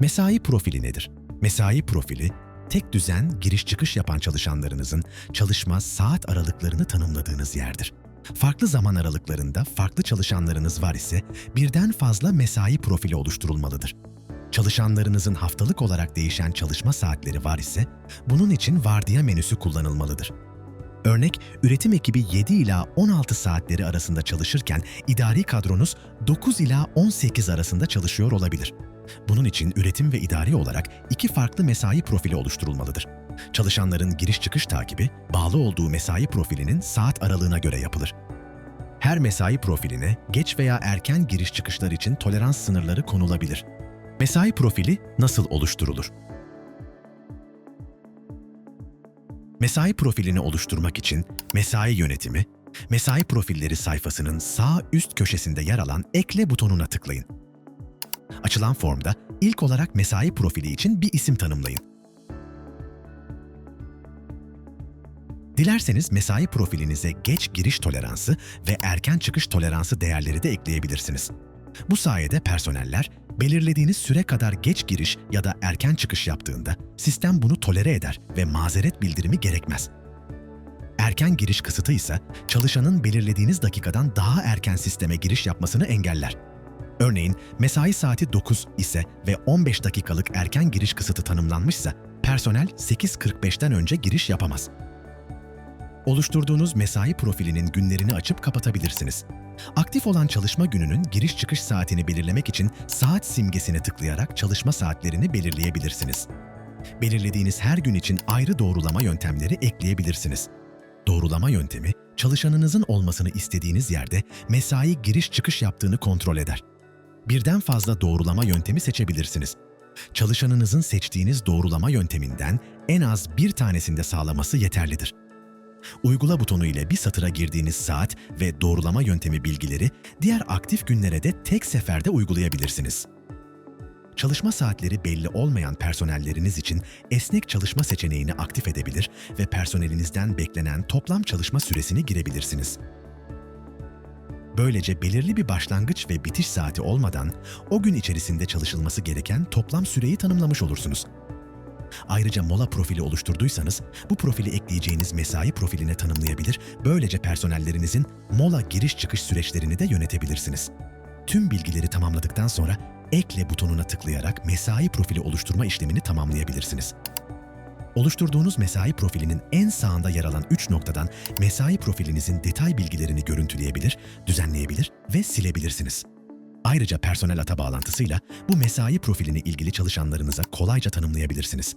Mesai profili nedir? Mesai profili, tek düzen giriş çıkış yapan çalışanlarınızın çalışma saat aralıklarını tanımladığınız yerdir. Farklı zaman aralıklarında farklı çalışanlarınız var ise birden fazla mesai profili oluşturulmalıdır. Çalışanlarınızın haftalık olarak değişen çalışma saatleri var ise bunun için vardiya menüsü kullanılmalıdır. Örnek, üretim ekibi 7 ila 16 saatleri arasında çalışırken idari kadronuz 9 ila 18 arasında çalışıyor olabilir. Bunun için üretim ve idari olarak iki farklı mesai profili oluşturulmalıdır. Çalışanların giriş çıkış takibi, bağlı olduğu mesai profilinin saat aralığına göre yapılır. Her mesai profiline geç veya erken giriş çıkışlar için tolerans sınırları konulabilir. Mesai profili nasıl oluşturulur? Mesai profilini oluşturmak için mesai yönetimi, mesai profilleri sayfasının sağ üst köşesinde yer alan ekle butonuna tıklayın. Açılan formda ilk olarak mesai profili için bir isim tanımlayın. Dilerseniz mesai profilinize geç giriş toleransı ve erken çıkış toleransı değerleri de ekleyebilirsiniz. Bu sayede personeller belirlediğiniz süre kadar geç giriş ya da erken çıkış yaptığında sistem bunu tolere eder ve mazeret bildirimi gerekmez. Erken giriş kısıtı ise çalışanın belirlediğiniz dakikadan daha erken sisteme giriş yapmasını engeller. Örneğin mesai saati 9 ise ve 15 dakikalık erken giriş kısıtı tanımlanmışsa personel 8.45'ten önce giriş yapamaz. Oluşturduğunuz mesai profilinin günlerini açıp kapatabilirsiniz. Aktif olan çalışma gününün giriş çıkış saatini belirlemek için saat simgesine tıklayarak çalışma saatlerini belirleyebilirsiniz. Belirlediğiniz her gün için ayrı doğrulama yöntemleri ekleyebilirsiniz. Doğrulama yöntemi, çalışanınızın olmasını istediğiniz yerde mesai giriş çıkış yaptığını kontrol eder. Birden fazla doğrulama yöntemi seçebilirsiniz. Çalışanınızın seçtiğiniz doğrulama yönteminden en az bir tanesinde sağlaması yeterlidir. Uygula butonu ile bir satıra girdiğiniz saat ve doğrulama yöntemi bilgileri diğer aktif günlere de tek seferde uygulayabilirsiniz. Çalışma saatleri belli olmayan personelleriniz için esnek çalışma seçeneğini aktif edebilir ve personelinizden beklenen toplam çalışma süresini girebilirsiniz. Böylece belirli bir başlangıç ve bitiş saati olmadan o gün içerisinde çalışılması gereken toplam süreyi tanımlamış olursunuz. Ayrıca mola profili oluşturduysanız bu profili ekleyeceğiniz mesai profiline tanımlayabilir, böylece personellerinizin mola giriş çıkış süreçlerini de yönetebilirsiniz. Tüm bilgileri tamamladıktan sonra ekle butonuna tıklayarak mesai profili oluşturma işlemini tamamlayabilirsiniz. Oluşturduğunuz mesai profilinin en sağında yer alan 3 noktadan mesai profilinizin detay bilgilerini görüntüleyebilir, düzenleyebilir ve silebilirsiniz. Ayrıca personel ata bağlantısıyla bu mesai profilini ilgili çalışanlarınıza kolayca tanımlayabilirsiniz.